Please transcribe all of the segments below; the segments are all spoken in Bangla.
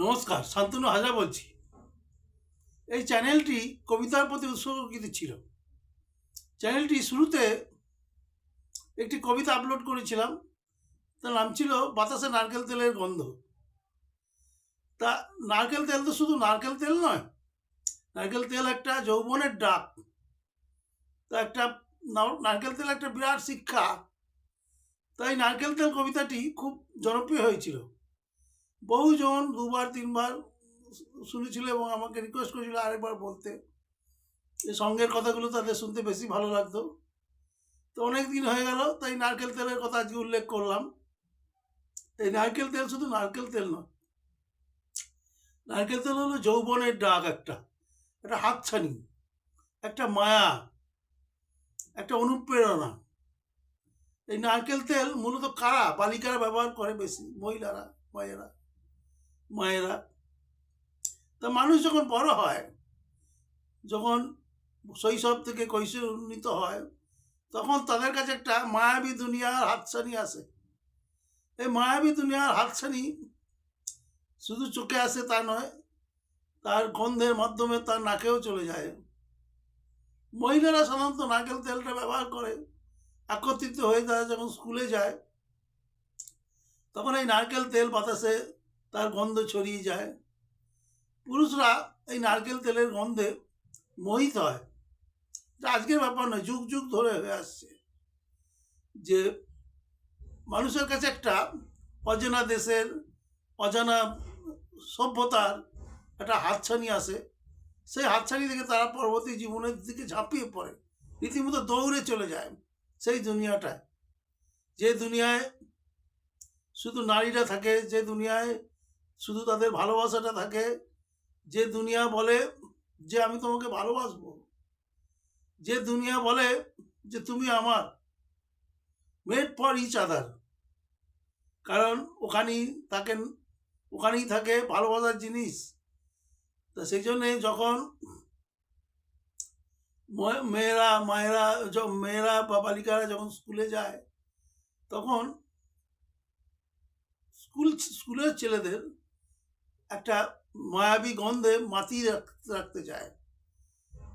নমস্কার, শান্তনু হাজরা বলছি। এই চ্যানেলটি কবিতার প্রতি উৎসর্গিত ছিল। চ্যানেলটি শুরুতে একটি কবিতা আপলোড করেছিলাম। তার নাম ছিল বাতাসে নারকেল তেলের গন্ধ। তা নারকেল তেল তো শুধু নারকেল তেল নয়, নারকেল তেল একটা যৌবনের ডাক। তা একটা নার- নারকেল তেল একটা বিরাট শিক্ষা। তাই নারকেল তেল কবিতাটি খুব জনপ্রিয় হয়েছিল। বহুজন দুবার, তিনবার শুনেছিল এবং আমাকে রিকোয়েস্ট করেছিল আরেকবার বলতে। এই সঙ্গের কথাগুলো তাদের শুনতে বেশি ভালো লাগতো। তো অনেক দিন হয়ে গেল, তাই নারকেল তেলের কথা আজকে উল্লেখ করলাম। এই নারকেল তেল শুধু নারকেল তেল নয়, নারকেল তেল হলো যৌবনের ডাক একটা একটা হাতছানি, একটা মায়া, একটা অনুপ্রেরণা। এই নারকেল তেল মূলত কারা, বালিকারা ব্যবহার করে বেশি, মহিলারা, মায়েরা? মায়েরা। তা মানুষ যখন বড় হয়, যখন শৈশব থেকে কৈশোর উন্নীত হয়, তখন তাদের কাছে একটা মায়াবী দুনিয়ার হাতছানি আসে। এই মায়াবী দুনিয়ার হাতছানি শুধু চোখে আসে তা নয়, তার গন্ধের মাধ্যমে তার নাকেও চলে যায়। মহিলারা সাধারণত নারকেল তেলটা ব্যবহার করে, একত্রিত হয়ে তারা যখন স্কুলে যায়, তখন এই নারকেল তেল বাতাসে তার গন্ধ ছড়িয়ে যায়। পুরুষরা এই নারকেল তেলের গন্ধে মোহিত হয়। আজকের ব্যাপার নয়, যুগ যুগ ধরে হয়ে আসছে। যে মানুষের কাছে একটা অজানা দেশের, অজানা সভ্যতার একটা হাতছানি আসে। সেই হাতছানি থেকে তারা পরবর্তী জীবনের দিকে ঝাঁপিয়ে পড়ে। রীতিমতো দৌড়ে চলে যায় সেই দুনিয়াটায়। যে দুনিয়ায় শুধু নারীরা থাকে, যে দুনিয়ায় শুধু তাদের ভালোবাসাটা থাকে যে দুনিয়া বলে যে আমি তোমাকে ভালোবাসবো, যে দুনিয়া বলে যে তুমি আমার। মেড ফর ইচ আদার কারণ ওখানেই থাকেন ওখানেই থাকে ভালোবাসার জিনিস। তা সেই জন্যে যখন মেয়েরা, মায়েরা মেয়েরা বা বালিকারা যখন স্কুলে যায়, তখন স্কুল, স্কুলের ছেলেদের একটা মায়াবী গন্ধে মাতিয়ে রাখতে চায়।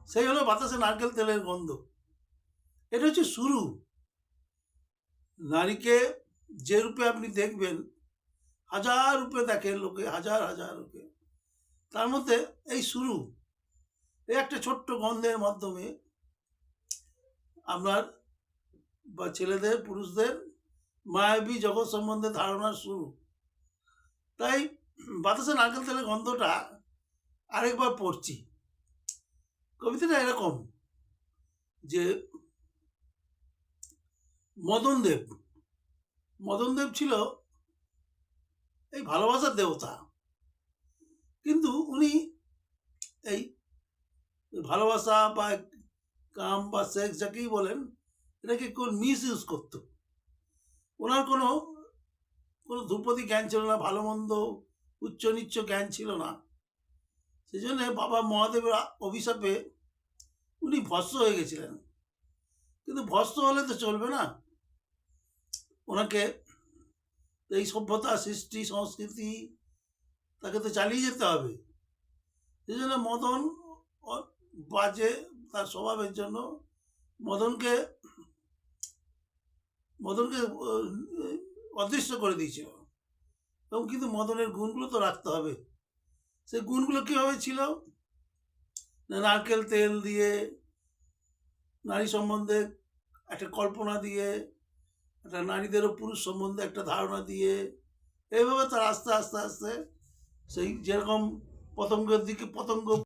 সেই হলো বাতাসে নারকেল তেলের গন্ধ। এটা হচ্ছে শুরু। নারীকে যে রূপে আপনি দেখবেন, হাজার রূপে দেখে লোকে, হাজার হাজার রূপে। তার মধ্যে এই শুরু। এই একটা ছোট্ট গন্ধের মাধ্যমে আপনার বা ছেলেদের, পুরুষদের মায়াবী জগৎ সম্বন্ধে ধারণার শুরু। তাই বাতাসে নারকেল তেলের গন্ধটা আরেকবার পড়ছি। কবিতাটা এরকম যে মদনদেব মদনদেব ছিল এই ভালোবাসার দেবতা। কিন্তু উনি এই ভালোবাসা বা কাম বা সেক্স যাকেই বলেন, এটাকে কোন মিস ইউজ করতো। ওনার কোনো কোনো ধ্রুপদী জ্ঞান ছিল না, ভালো মন্দ উচ্চ নিচ্চ জ্ঞান ছিল না। সেই জন্য বাবা মহাদেবের অভিশাপে উনি ভস্ম হয়ে গেছিলেন। কিন্তু ভস্ম হলে তো চলবে না। ওনাকে এই সভ্যতা, সৃষ্টি, সংস্কৃতি তাকে তো চালিয়ে যেতে হবে। সেই জন্য মদন বাজে তার স্বভাবের জন্য মদনকে মদনকে অদৃশ্য করে দিয়েছিল। এবং কিন্তু মদনের গুণগুলো তো রাখতে হবে। সেই গুণগুলো কীভাবে ছিল? নারকেল তেল দিয়ে, নারী সম্বন্ধে একটা কল্পনা দিয়ে, একটা নারীদেরও পুরুষ সম্বন্ধে একটা ধারণা দিয়ে, এইভাবে তার আস্তে আস্তে আস্তে, সেই যেরকম পতঙ্গের দিকে পতঙ্গ